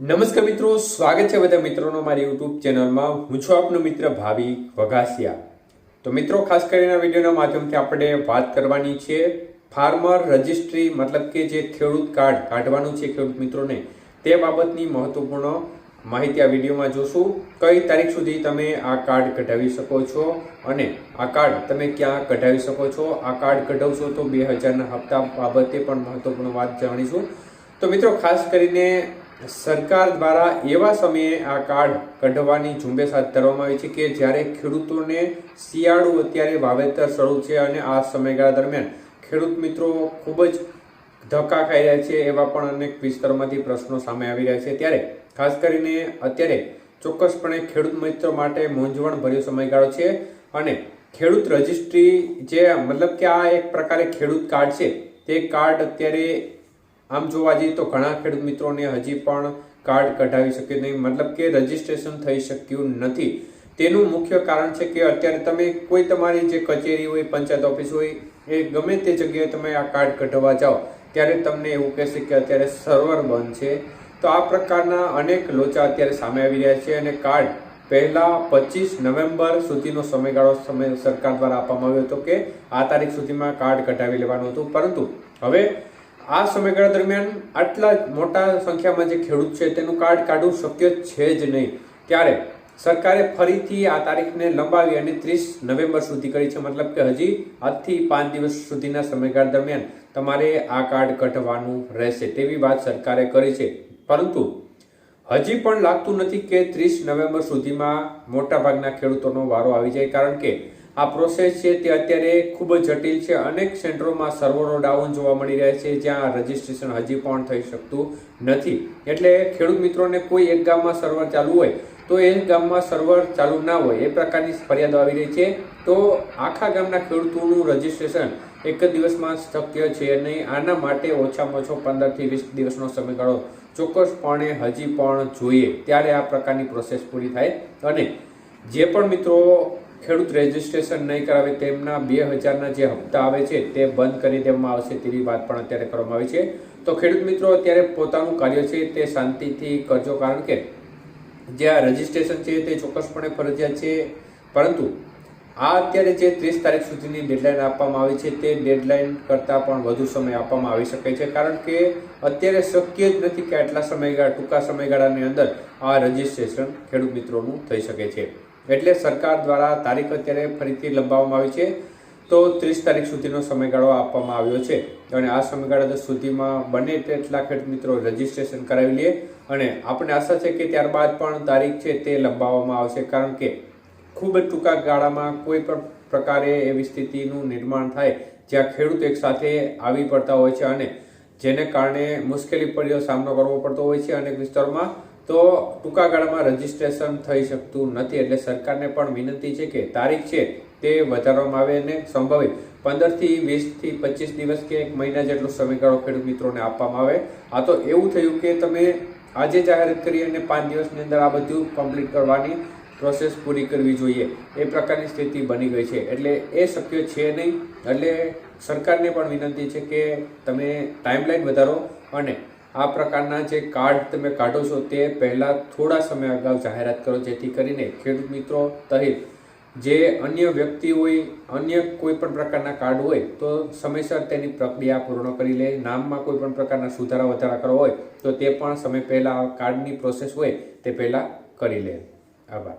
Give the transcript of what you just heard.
નમસ્કાર મિત્રો, સ્વાગત છે બધા મિત્રોનો મારી યુટ્યુબ ચેનલમાં. હું છું આપનો મિત્ર ભાવિ વઘાસિયા. તો મિત્રો, ખાસ કરીને વિડીયોના માધ્યમથી આપણે વાત કરવાની છે ફાર્મર રજિસ્ટ્રી, મતલબ કે જે ખેડૂત કાર્ડ કાઢવાનું છે ખેડૂત મિત્રોને, તે બાબતની મહત્વપૂર્ણ માહિતી આ વિડીયોમાં જોશું. કઈ તારીખ સુધી તમે આ કાર્ડ કઢાવી શકો છો અને આ કાર્ડ તમે ક્યાં કઢાવી શકો છો? આ કાર્ડ કઢાવશો તો બે હજારના હપ્તા બાબતે પણ મહત્વપૂર્ણ વાત જાણીશું. તો મિત્રો, ખાસ કરીને સરકાર દ્વારા એવા સમયે આ કાર્ડ કઢવાની ઝુંબેશ હાથ ધરવામાં આવી છે કે જ્યારે ખેડૂતોને શિયાળુ અત્યારે વાવેતર શરૂ છે અને આ સમયગાળા દરમિયાન ખેડૂત મિત્રો ખૂબ જ ધક્કા ખાઈ રહ્યા છે એવા પણ અનેક વિસ્તારોમાંથી પ્રશ્નો સામે આવી રહ્યા છે. ત્યારે ખાસ કરીને અત્યારે ચોક્કસપણે ખેડૂત મિત્રો માટે મૂંઝવણ ભર્યો સમયગાળો છે અને ખેડૂત રજિસ્ટ્રી જે મતલબ કે આ એક પ્રકારે ખેડૂત કાર્ડ છે તે કાર્ડ અત્યારે આમ જોવા જઈએ તો ઘણા ખેડૂત મિત્રોને હજી પણ કાર્ડ કઢાવી શક્યું નહીં. મતલબ કે રજીસ્ટ્રેશન થઈ શક્યું નથી. તેનું મુખ્ય કારણ છે કે અત્યારે તમે કોઈ તમારી જે કચેરી હોય, પંચાયત ઓફિસ હોય, એ ગમે તે જગ્યાએ તમે આ કાર્ડ કઢાવવા જાઓ, ત્યારે તમને એવું કહેશે કે અત્યારે સર્વર બંધ છે. તો આ પ્રકારના અનેક લોચા અત્યારે સામે આવી રહ્યા છે અને કાર્ડ પહેલાં પચીસ નવેમ્બર સુધીનો સમયગાળો સમય સરકાર દ્વારા આપવામાં આવ્યો હતો કે આ તારીખ સુધીમાં કાર્ડ કઢાવી લેવાનું હતું. પરંતુ હવે આ સમયગાળા દરમિયાન આટલા મોટા સંખ્યામાં જે ખેડૂત છે, તેનું કાર્ડ કાઢવું શક્ય છે જ નહીં. ત્યારે સરકારે ફરીથી આ તારીખને લંબાવી અને ત્રીસ નવેમ્બર સુધી કરી છે. મતલબ કે હજી આજથી પાંચ દિવસ સુધીના સમયગાળા દરમિયાન તમારે આ કાર્ડ કઢવાનું રહેશે તેવી વાત સરકારે કરી છે. પરંતુ હજી પણ લાગતું નથી કે ત્રીસ નવેમ્બર સુધીમાં મોટાભાગના ખેડૂતોનો વારો આવી જાય, કારણ કે આ પ્રોસેસ છે તે અત્યારે ખૂબ જ જટિલ છે. અનેક સેન્ટરોમાં સર્વરો ડાઉન જોવા મળી રહ્યા છે, જ્યાં રજીસ્ટ્રેશન હજી પણ થઈ શકતું નથી. એટલે ખેડૂત મિત્રોને કોઈ એક ગામમાં સર્વર ચાલુ હોય, તો એ ગામમાં સર્વર ચાલુ ના હોય, એ પ્રકારની ફરિયાદો આવી રહી છે. તો આખા ગામના ખેડૂતોનું રજીસ્ટ્રેશન એક જ દિવસમાં શક્ય છે નહીં. આના માટે ઓછામાં ઓછો પંદરથી વીસ દિવસનો સમયગાળો ચોક્કસપણે હજી પણ જોઈએ. ત્યારે આ પ્રકારની પ્રોસેસ પૂરી થાય. અને જે પણ મિત્રો ખેડૂત રજિસ્ટ્રેશન નહીં કરાવે તેમના બે હજારના જે હપ્તા આવે છે, તે બંધ કરી દેવામાં આવશે તેવી વાત પણ અત્યારે કરવામાં આવી છે. તો ખેડૂત મિત્રો, અત્યારે પોતાનું કાર્ય છે તે શાંતિથી કરજો, કારણ કે જે આ રજિસ્ટ્રેશન છે તે ચોક્કસપણે ફરજિયાત છે. પરંતુ આ અત્યારે જે ત્રીસ તારીખ સુધીની ડેડલાઇન આપવામાં આવી છે, તે ડેડલાઇન કરતાં પણ વધુ સમય આપવામાં આવી શકે છે, કારણ કે અત્યારે શક્ય જ નથી કે આટલા સમયગાળા, ટૂંકા સમયગાળાની અંદર આ રજીસ્ટ્રેશન ખેડૂત મિત્રોનું થઈ શકે છે. એટલે સરકાર દ્વારા તારીખ અત્યારે ફરીથી લંબાવવામાં આવી છે. તો ત્રીસ તારીખ સુધીનો સમયગાળો આપવામાં આવ્યો છે. અને આ સમયગાળા સુધીમાં બને તેટલા ખેડૂત મિત્રો રજીસ્ટ્રેશન કરાવી લે. અને આપણે આશા છે કે ત્યારબાદ પણ તારીખ છે તે લંબાવવામાં આવશે. કારણ કે ખૂબ જ ટૂંકા ગાળામાં કોઈ પણ પ્રકારે એવી સ્થિતિનું નિર્માણ થાય જ્યાં ખેડૂત એકસાથે આવી પડતા હોય છે અને જેને કારણે મુશ્કેલી પડ્યો સામનો કરવો પડતો હોય છે અનેક વિસ્તારોમાં. તો ટૂંકા ગાળામાં રજીસ્ટ્રેશન થઈ શકતું નથી એટલે સરકારને પણ વિનંતી છે કે તારીખ છે તે વધારવામાં આવે અને સંભવિત પંદરથી વીસથી પચીસ દિવસ કે એક મહિના જેટલો સમયગાળો ખેડૂત મિત્રોને આપવામાં આવે. આ તો એવું થયું કે તમે આજે જાહેરાત કરી અને પાંચ દિવસની અંદર આ બધું કમ્પ્લીટ કરવાની પ્રોસેસ પૂરી કરવી જોઈએ. એ પ્રકારની સ્થિતિ બની ગઈ છે. એટલે એ શક્ય છે નહીં. એટલે સરકારને પણ વિનંતી છે કે તમે ટાઈમલાઈન વધારો અને આ પ્રકારના જે કાર્ડ તમે કાઢો છો તે પહેલાં થોડા સમય અગાઉ જાહેરાત કરો, જેથી કરીને ખેડૂત મિત્રો સહિત જે અન્ય વ્યક્તિ હોય, અન્ય કોઈ પણ પ્રકારના કાર્ડ હોય, તો સમયસર તેની પ્રક્રિયા પૂર્ણ કરી લે. નામમાં કોઈ પણ પ્રકારના સુધારા વધારા કરવા હોય, તો તે પણ સમય પહેલાં કાર્ડની પ્રોસેસ હોય તે પહેલાં કરી લે. આભાર.